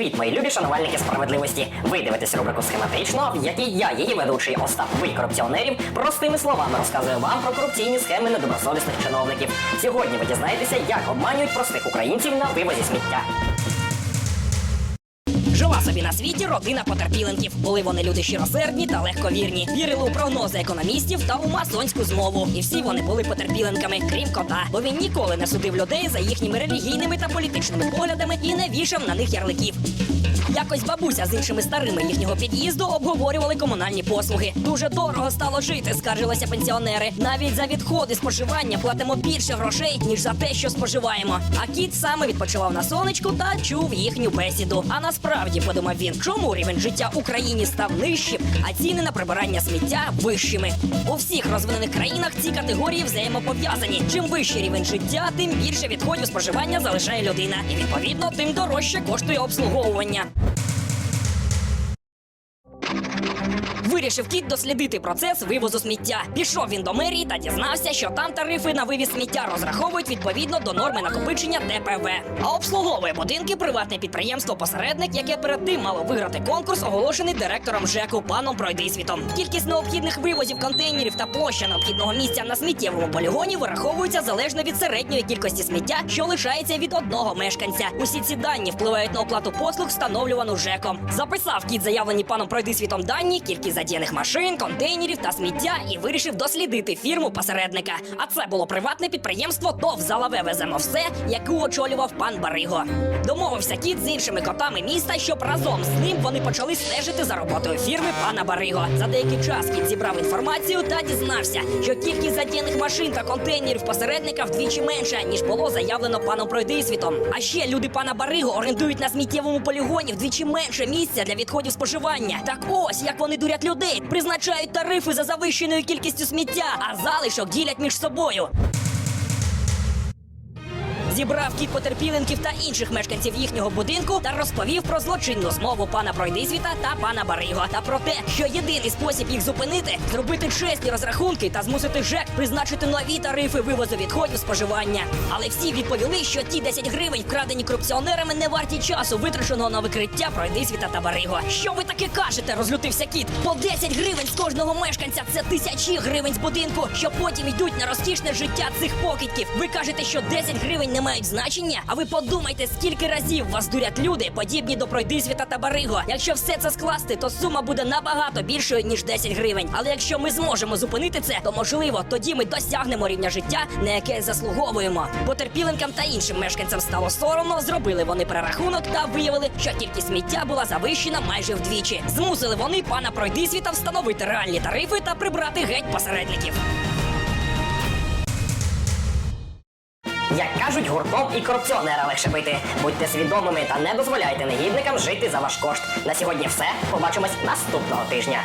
Привіт, мої любі шанувальники справедливості. Ви дивитесь рубрику схематично, в якій я, її ведучий Остап Ви корупціонерів, простими словами розказую вам про корупційні схеми недобросовісних чиновників. Сьогодні ви дізнаєтеся, як обманюють простих українців на вивозі сміття. Жила собі на світі родина потерпіленків. Були вони люди щиросердні та легковірні. Вірили у прогнози економістів та у масонську змову. І всі вони були потерпіленками, крім кота. Бо він ніколи не судив людей за їхніми релігійними та політичними поглядами і не вішав на них ярликів. Якось бабуся з іншими старими їхнього під'їзду обговорювали комунальні послуги. Дуже дорого стало жити, скаржилися пенсіонери. Навіть за відходи споживання платимо більше грошей, ніж за те, що споживаємо. А кіт саме відпочивав на сонечку та чув їхню бесіду. А насправді подумав він, чому рівень життя в Україні став нижчим, а ціни на прибирання сміття вищими. У всіх розвинених країнах ці категорії взаємопов'язані. Чим вищий рівень життя, тим більше відходів споживання залишає людина, і відповідно тим дорожче коштує обслуговування. Вирішив кіт дослідити процес вивозу сміття. Пішов він до мерії та дізнався, що там тарифи на вивіз сміття розраховують відповідно до норми накопичення ДПВ. А обслуговує будинки приватне підприємство посередник, яке перед тим мало виграти конкурс, оголошений директором ЖЕКу паном Пройдисвітом. Кількість необхідних вивозів контейнерів та площа необхідного місця на сміттєвому полігоні вираховуються залежно від середньої кількості сміття, що лишається від одного мешканця. Усі ці дані впливають на оплату послуг, встановлювану ЖЕКом. Записав кіт заявлені паном Пройдисвітом дані, кількість задіяних машин, контейнерів та сміття і вирішив дослідити фірму посередника. А це було приватне підприємство ТОВ «Залаве веземо все, яку очолював пан Бариго. Домовився кіт з іншими котами міста, щоб разом з ним вони почали стежити за роботою фірми пана Бариго. За деякий час кіт зібрав інформацію та дізнався, що кількість задіяних машин та контейнерів посередника вдвічі менша, ніж було заявлено паном Пройдисвітом. А ще люди пана Бариго орендують на сміттєвому полігоні вдвічі менше місця для відходів споживання. Так ось як вони дурять призначають тарифи за завищеною кількістю сміття, а залишок ділять між собою. Зібрав кіт потерпіленків та інших мешканців їхнього будинку та розповів про злочинну змову пана Пройдисвіта та пана Бариго. Та про те, що єдиний спосіб їх зупинити зробити чесні розрахунки та змусити ЖЕК призначити нові тарифи вивозу відходів споживання. Але всі відповіли, що ті 10 гривень, вкрадені корупціонерами, не варті часу, витраченого на викриття Пройдисвіта та Бариго. Що ви таке кажете? розлютився кіт. По 10 гривень з кожного мешканця це тисячі гривень з будинку, що потім йдуть на розкішне життя цих покидьків. Ви кажете, що 10 гривень не мають значення? А ви подумайте, скільки разів вас дурять люди, подібні до Пройдисвіта та Бариго. Якщо все це скласти, то сума буде набагато більшою ніж 10 гривень. Але якщо ми зможемо зупинити це, то можливо тоді ми досягнемо рівня життя, на яке заслуговуємо. Потерпіленкам та іншим мешканцям стало соромно. Зробили вони перерахунок та виявили, що кількість сміття була завищена майже вдвічі. Змусили вони пана Пройдисвіта встановити реальні тарифи та прибрати геть посередників. Як кажуть, гуртом і корупціонера легше бити. Будьте свідомими та не дозволяйте негідникам жити за ваш кошт. На сьогодні все. Побачимось наступного тижня.